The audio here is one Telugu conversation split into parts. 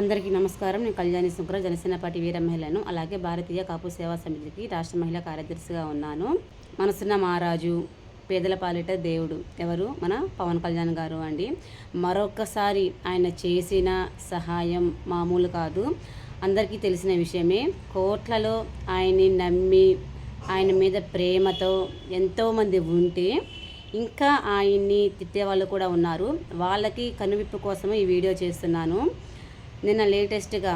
అందరికీ నమస్కారం. నేను కళ్యాణి శుక్ర జనసేన పార్టీ వీర మహిళను అలాగే భారతీయ కాపు సేవా సమితికి రాష్ట్ర మహిళా కార్యదర్శిగా ఉన్నాను. మనసున్న మహారాజు పేదల పాలిట దేవుడు ఎవరు? మన పవన్ కళ్యాణ్ గారు అండి. మరొకసారి ఆయన చేసిన సహాయం మామూలు కాదు. అందరికీ తెలిసిన విషయమే కోట్లలో ఆయన్ని నమ్మి ఆయన మీద ప్రేమతో ఎంతోమంది ఉంటే ఇంకా ఆయన్ని తిట్టే వాళ్ళు కూడా ఉన్నారు. వాళ్ళకి కనువిప్పు కోసమే ఈ వీడియో చేస్తున్నాను. నిన్న లేటెస్ట్గా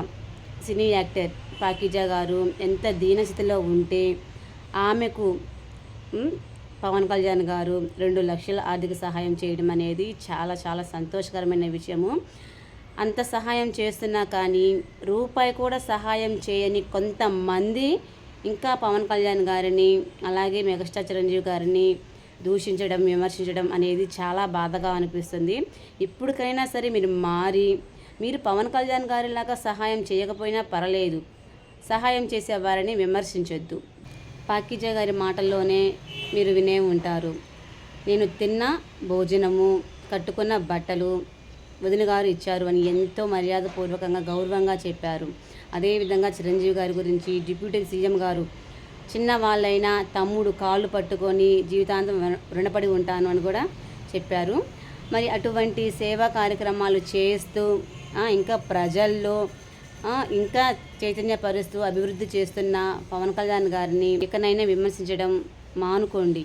సినీ యాక్టర్ పాకిజా గారు ఎంత దీనస్థితిలో ఉంటే ఆమెకు పవన్ కళ్యాణ్ గారు రెండు లక్షల ఆర్థిక సహాయం చేయడం అనేది చాలా చాలా సంతోషకరమైన విషయము. అంత సహాయం చేస్తున్నా కానీ రూపాయి కూడా సహాయం చేయని కొంతమంది ఇంకా పవన్ కళ్యాణ్ గారిని అలాగే మెగాస్టార్ చిరంజీవి గారిని దూషించడం విమర్శించడం అనేది చాలా బాధగా అనిపిస్తుంది. ఇప్పటికైనా సరే మీరు మారి మీరు పవన్ కళ్యాణ్ గారిలాగా సహాయం చేయకపోయినా పర్లేదు సహాయం చేసే వారిని విమర్శించొద్దు. పాకిజా గారి మాటల్లోనే మీరు వినే ఉంటారు. నేను తిన్న భోజనము కట్టుకున్న బట్టలు వదిన గారు ఇచ్చారు అని ఎంతో మర్యాదపూర్వకంగా గౌరవంగా చెప్పారు. అదేవిధంగా చిరంజీవి గారి గురించి డిప్యూటీ సీఎం గారు చిన్న వాళ్ళైనా తమ్ముడు కాళ్ళు పట్టుకొని జీవితాంతం రుణపడి ఉంటాను అని కూడా చెప్పారు. మరి అటువంటి సేవా కార్యక్రమాలు చేస్తూ ఇంకా ప్రజల్లో ఇంకా చైతన్యపరుస్తూ అభివృద్ధి చేస్తున్న పవన్ కళ్యాణ్ గారిని ఇకనైనా విమర్శించడం మానుకోండి.